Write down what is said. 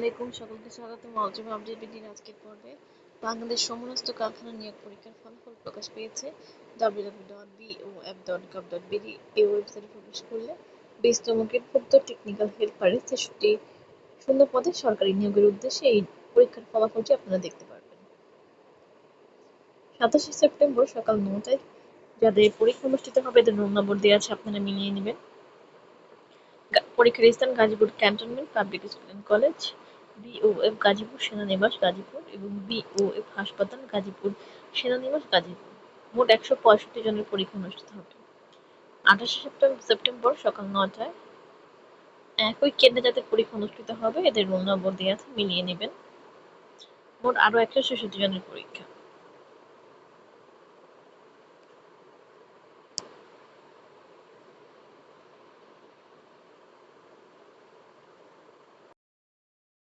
আলাইকুম, সকলকে স্বাগত। আপডেট আজকের পর্বে বাংলাদেশ সমস্ত কারখানা নিয়োগ পরীক্ষার ফলাফল প্রকাশ পেয়েছে www.bof.gov.bd এই ওয়েবসাইটে প্রবেশ করলে টেকনিক্যাল ছেষট্টি শূন্য পদে সরকারি নিয়োগের উদ্দেশ্যে এই পরীক্ষার ফলাফলটি আপনারা দেখতে পারবেন। সাতাশে সেপ্টেম্বর সকাল নটায় যাদের পরীক্ষা অনুষ্ঠিত হবে, এদের রোল নম্বর দেওয়া আছে, আপনারা মিলিয়ে নেবেন। পরীক্ষার স্থান Gazipur cantonment public school and college BOF Gazipur সেনানিবাস Gazipur এবং বিওএফ হাসপাতাল গাজীপুর সেনানিবাস গাজীপুর। মোট একশো পঁয়ষট্টি জনের পরীক্ষা অনুষ্ঠিত হবে। আঠাশে সেপ্টেম্বর সকাল নটায় একই কেন্দ্রে যাদের পরীক্ষা অনুষ্ঠিত হবে, এদের রোল নম্বর দেওয়া আছে, মিলিয়ে নেবেন। মোট আরও একশো ছেষট্টি জনের পরীক্ষা।